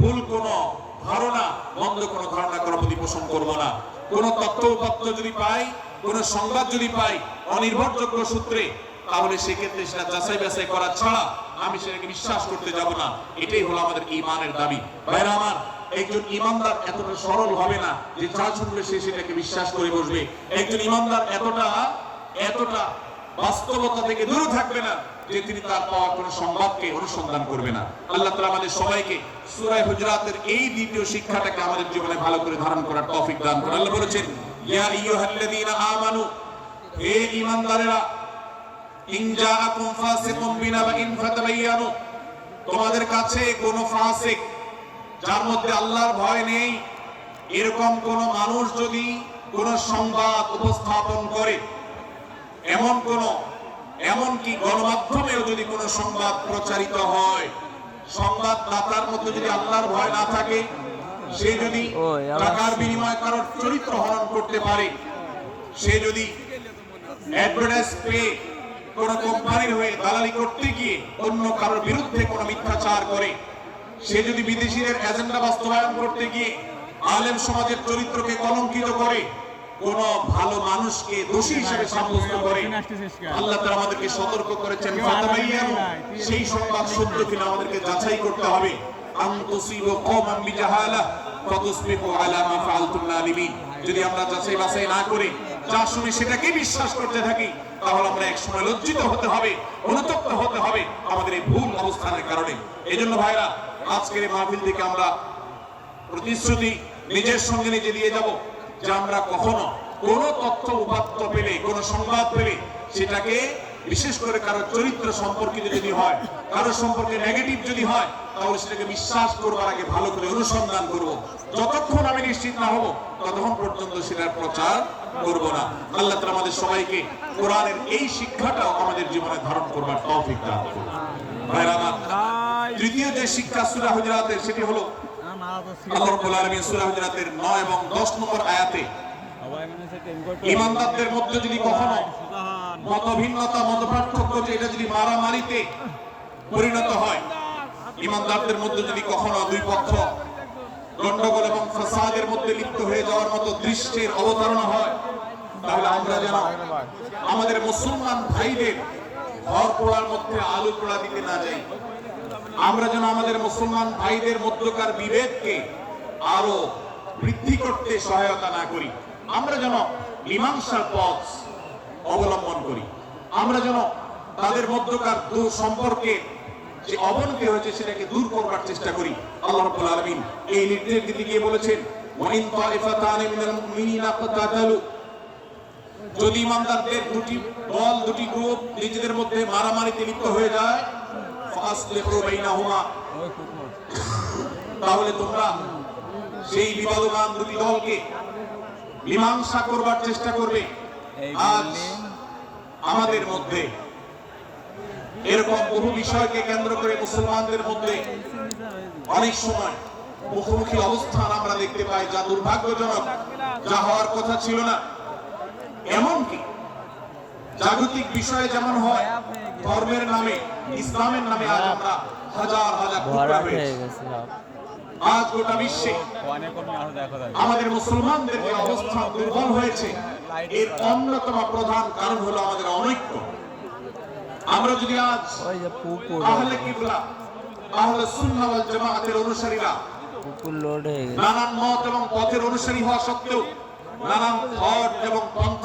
ভুল কোন ধারণা, মন্দ কোন ধারণা করার প্রতি পোষণ করব না। কোন তথ্য যদি পাই, কোন সংবাদ যদি পাই, অনির্ভরযোগ্য সূত্রে, তাহলে সেক্ষেত্রে সেটা যাচাই বাছাই করা ছাড়া আমি সেটাকে বিশ্বাস করতে যাব না। এটাই হলো আমাদের ইমানের দাবি। ভাইরা আমার, একজন ইমানদার এতটা সরল হবে না যে যা শুনবে সে সেটাকে বিশ্বাস করে বসবে। একজন ইমানদার এতটা এতটা বাস্তবতা থেকে দূরে থাকবে না যে তিনি তার পাওয়া কোন সংবাদকে অনুসন্ধান করবে না। আল্লাহ তাআলা আমাদের সবাইকে সূরা হুজরাতের এই দ্বিতীয় শিক্ষাটাকে আমাদের জীবনে ভালো করে ধারণ করার তৌফিক দান করুন। আল্লাহ বলেছেন, ইয়া আমানু, হে ঈমানদারেরা, ইন জাআকুম ফাসিকুম বিনাবাইন ফাতাবায়ানু তোমাদের কাছে কোন ফাসিক যার মধ্যে আল্লাহর ভয় নেই, এরকম কোন মানুষ যদি কোন সংবাদ উপস্থাপন করে, এমন কোন এমনকি গণমাধ্যমেও যদি কোন সংবাদ প্রচারিত হয় সংবাদদাতার মধ্যে যদি আল্লাহর ভয় না থাকে সে যদি টাকার বিনিময়ে কারোর চরিত্র হরণ করতে পারে সে যদি অ্যাডভার্টাইজ পেয়ে কোন কোম্পানির হয়ে দালালি করতে গিয়ে অন্য কারোর বিরুদ্ধে কোন মিথ্যাচার করে সে যদি বিদেশিদের এজেন্ডা বাস্তবায়ন করতে গিয়ে আলেম সমাজের চরিত্রকে কলঙ্কিত করে কোন ভালো মানুষকে দোষী হিসেবে সাব্যস্ত করে আল্লাহ তাআলা আমাদেরকে সতর্ক করেছেন। সেই সংবাদ সত্য কিনা আমাদেরকে যাচাই করতে হবে। যদি আমরা যাচাই বাছাই না করে, যা শুনে সেটাকে বিশ্বাস করতে থাকি, তাহলে আমরা এক সময় লজ্জিত হতে হবে, অনুতপ্ত হতে হবে আমাদের এই ভুল অবস্থানের কারণে। এজন্য ভাইরা, আজকের এই মাহফিল থেকে আমরা প্রতিশ্রুতি, নিজের সঙ্গে নিজে দিয়ে যাব। যে আমরা কখনো কোন তথ্য উপাত্ত পেলে কোন সংবাদ পেলে সেটাকে বিশেষ করে কারও চরিত্র সম্পর্কিত যদি হয় কারও সম্পর্কে নেগেটিভ যদি হয় তাহলে সেটাকে বিশ্বাস করবার আগে ভালো করে অনুসন্ধান করব। যতক্ষণ আমি নিশ্চিত না হব ততক্ষণ পর্যন্ত সেটার প্রচার করব না। আল্লাহ তাআলা আমাদের সবাইকে কোরআনের এই শিক্ষাটাও আমাদের জীবনে ধারণ করবার তৌফিক দান করুন। তৃতীয় যে শিক্ষা সুরা হুজরাতের সেটি হলো আল্লাহ রাব্বুল আলামিন সূরা হুজরাতের 9 এবং 10 নম্বর আয়াতে ইমানদারদের মধ্যে যদি কখনো মতভিন্নতা মতপার্থক্য যে এটা যদি মারামারিতে পরিণত হয় ইমানদারদের মধ্যে যদি কখনো দুই পক্ষ গন্ডগোল এবং ফাসাদের মধ্যে লিপ্ত হয়ে যাওয়ার মতো দৃশ্যের অবতারণা হয় তাহলে আমরা যেন আমাদের মুসলমান ভাইদের ঘর পোড়ার মধ্যে আলু পোড়া দিতে না যাই। আমরা যেন আমাদের মুসলমান ভাইদের মধ্যকার বিভেদকে আরও বৃদ্ধি করতে সহায়তা না করি। আমরা যেন মীমাংসার পথ অবলম্বন করি। আমরা যেন তাদের মধ্যকার দু সম্পর্কে যে অবনতি হয়েছে সেটাকে দূর করবার চেষ্টা করি। আল্লাহ রাব্বুল আলামিন এই নির্দেশ দিতে গিয়ে বলেছেন, ওয়াইন তাইফাতানি মিনাল মুমিনিনা ফাতাতালু। যদি ইমানদারদের দুটি দল, দুটি গ্রুপ নিজেদের মধ্যে মারামারিতে লিপ্ত হয়ে যায় তাহলে তোমরা সেই বিবাদমান দুটি দলকে মীমাংসা করবার চেষ্টা করবে। আজ আমাদের মধ্যে। এরকম বহু বিষয়কে কেন্দ্র করে মুসলমানদের মধ্যে অনেক সময় মুখোমুখি অবস্থান আমরা দেখতে পাই যা দুর্ভাগ্যজনক যা হওয়ার কথা ছিল না। জাগতিক বিষয়ে যেমন হয় ধর্মের নামে ইসলামের নামে আজ আমরা হাজার হাজার টুকরা হয়েছি। আজ গোটা বিশ্বে আমাদের মুসলমানদের যে অবস্থা দুর্বল হয়েছে। এর অন্যতম প্রধান কারণ হলো আমাদের অনৈক্য। আমরা যদি আজ আহলে কিবলা আহলে সুন্নাহ ওয়াল জামাআতের অনুসারীরা নানান মত এবং পথের অনুসারী হওয়া সত্ত্বেও নানান পথ এবং পন্থা